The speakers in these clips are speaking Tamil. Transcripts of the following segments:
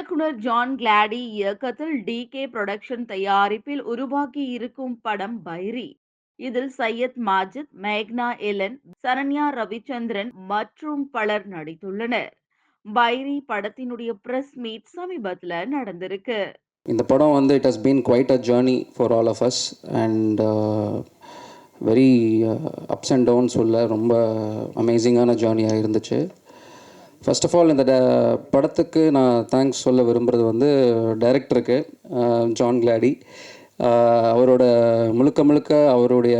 இயக்குனர் ஜான் கிளாடி இயக்கத்தில் டி கே புரொடக்ஷன் தயாரிப்பில் உருவாக்கி இருக்கும் படம் பைரி. இதில் சையத் மாஜித் மேக்னா எலன் சரண்யா ரவிச்சந்திரன் மற்றும் பலர் நடித்துள்ளனர். பைரி படத்தினுடைய பிரஸ் மீட் சமீபத்தில் நடந்திருக்கு. இந்த படம் வந்து it has been quite a journey for all of us and very ups and downs உள்ள ரொம்ப அமேசிங்கான ஜேர்னியாக இருந்துச்சு. ஃபர்ஸ்ட் ஆஃப் ஆல் இந்த ட- படத்துக்கு நான் தேங்க்ஸ் சொல்ல விரும்புகிறது வந்து டைரக்டருக்கு ஜான் கிளாடி அவரோட முழுக்க முழுக்க அவருடைய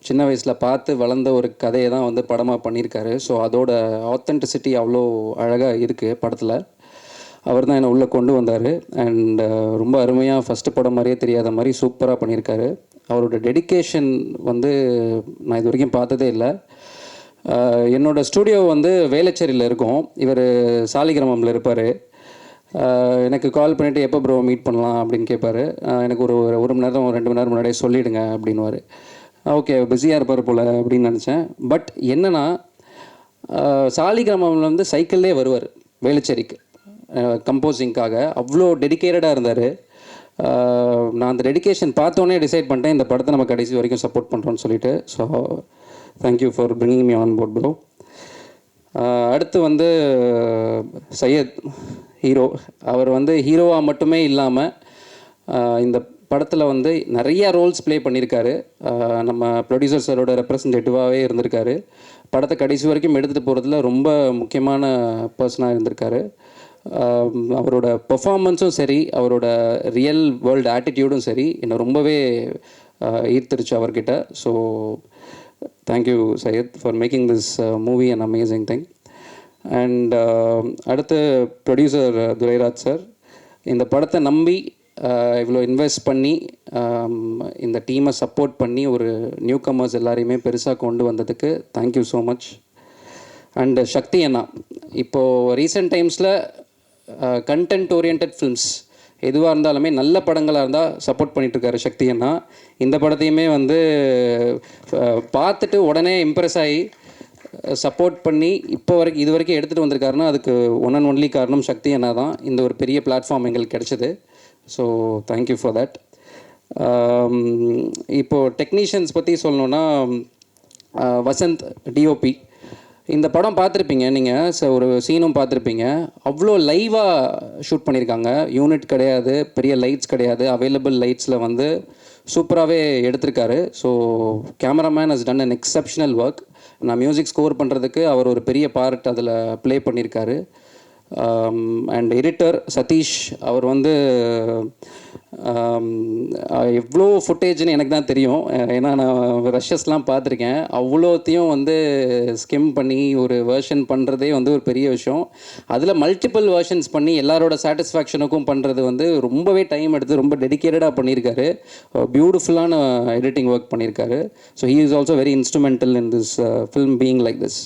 சின்ன வயசில் பார்த்து வளர்ந்த ஒரு கதையை தான் வந்து படமாக பண்ணியிருக்காரு. ஸோ அதோட ஆத்தென்டிசிட்டி அவ்வளோ அழகாக இருக்குது படத்தில். அவர் தான் என்னை உள்ளே கொண்டு வந்தார். அண்ட் ரொம்ப அருமையாக ஃபஸ்ட்டு படம் மாதிரியே தெரியாத மாதிரி சூப்பராக பண்ணியிருக்காரு. அவரோட டெடிகேஷன் வந்து நான் இது வரைக்கும் பார்த்ததே இல்லை. என்னோடய என்னோட ஸ்டூடியோ வந்து வேளச்சேரியில் இருக்கும். இவர் சாலிகிராமம்ல இருப்பார். எனக்கு கால் பண்ணிவிட்டு எப்போ ப்ரோ மீட் பண்ணலாம் அப்படின்னு கேட்பாரு எனக்கு ஒரு ஒரு ஒரு மணி நேரம் ஒரு ரெண்டு மணி நேரம் முன்னாடியே சொல்லிவிடுங்க அப்படின்வாரு ஓகே பிஸியாக இருப்பார் போல் அப்படின்னு நினச்சேன். பட் என்னென்னா சாலிகிராமம்லேருந்து சாலிகிராமம்ல வந்து சைக்கிள்லே வருவார் வேளச்சேரிக்கு. கம்போசிங்க்காக அவ்வளோ டெடிக்கேட்டடாக இருந்தார். நான் அந்த டெடிகேஷன் பார்த்தோன்னே டிசைட் பண்ணிட்டேன். இந்த படத்தை நம்ம கடைசி வரைக்கும் சப்போர்ட் பண்ணுறோன்னு சொல்லிட்டு. So thank you for bringing me on board bro அடுத்து வந்து சையத் ஹீரோ. அவர் வந்து ஹீரோவாக மட்டுமே இல்லாமல் uh, இந்த படத்தில் வந்து நிறைய ரோல்ஸ் ப்ளே பண்ணியிருக்காரு uh, நம்ம ப்ரொடியூசர் சாரோட ரெப்ரசன்டேட்டிவாகவே இருந்திருக்காரு. படத்தை கடைசி வரைக்கும் எடுத்துகிட்டு போகிறதுல ரொம்ப முக்கியமான பர்சனாக இருந்திருக்காரு. Um, அவரோட பெர்ஃபார்மன்ஸும் சரி அவரோட ரியல் வேர்ல்டு ஆட்டிடியூடும் சரி என்னை ரொம்பவே uh, ஈர்த்துருச்சு அவர்கிட்ட. So thank you Syed for making this movie and amazing thing and அடுத்து ப்ரொடியூசர் uh, துரைராஜ் சார் இந்த படத்தை நம்பி uh, இவ்வளோ இன்வெஸ்ட் பண்ணி um, இந்த டீமை சப்போர்ட் பண்ணி ஒரு நியூ கமர்ஸ் எல்லாரையுமே பெருசாக கொண்டு வந்ததுக்கு thank you so much and Sakthi அண்ணா இப்போது ரீசெண்ட் டைம்ஸில் கண்டென்ட் ஓரியன்ட் ஃபில்ம்ஸ் எதுவாக இருந்தாலுமே நல்ல படங்களாக இருந்தால் சப்போர்ட் பண்ணிகிட்ருக்காரு சக்தி அண்ணா. இந்த படத்தையுமே வந்து பார்த்துட்டு உடனே இம்ப்ரெஸ் ஆகி சப்போர்ட் பண்ணி இப்போ வரைக்கும் இது வரைக்கும் எடுத்துகிட்டு வந்திருக்காருன்னா அதுக்கு ஒன் அண்ட் ஒன்லி காரணம் சக்தி அண்ணா தான். இந்த ஒரு பெரிய பிளாட்ஃபார்ம் எங்களுக்கு கிடச்சிது. So thank you for that இப்போது டெக்னீஷியன்ஸ் பற்றி சொல்லணுன்னா வசந்த் டிஓபி இந்த படம் பார்த்துருப்பீங்க நீங்கள் ஸோ ஒரு சீனும் பார்த்துருப்பீங்க. அவ்வளோ லைவாக ஷூட் பண்ணியிருக்காங்க யூனிட் கிடையாது பெரிய லைட்ஸ் கிடையாது. அவைலபிள் லைட்ஸில் வந்து சூப்பராகவே எடுத்திருக்காரு. So cameraman has done an exceptional work நான் மியூசிக் ஸ்கோர் பண்ணுறதுக்கு அவர் ஒரு பெரிய பார்ட் அதில் ப்ளே பண்ணியிருக்காரு அண்ட் எடிட்டர் சதீஷ் அவர் வந்து um, எவ்வளோ ஃபுட்டேஜ்னு எனக்கு தான் தெரியும். ஏன்னா நான் ரஷ்யஸ்லாம் பார்த்துருக்கேன். அவ்வளோத்தையும் வந்து ஸ்கிம் பண்ணி ஒரு வேர்ஷன் பண்ணுறதே வந்து ஒரு பெரிய விஷயம். அதில் மல்டிபிள் வேர்ஷன்ஸ் பண்ணி எல்லாரோட சாட்டிஸ்ஃபேக்ஷனுக்கும் பண்ணுறது வந்து ரொம்பவே டைம் எடுத்து ரொம்ப டெடிக்கேட்டடாக பண்ணியிருக்காரு. பியூட்டிஃபுல்லான எடிட்டிங் ஒர்க் பண்ணியிருக்காரு. So he is also very instrumental in this film being like this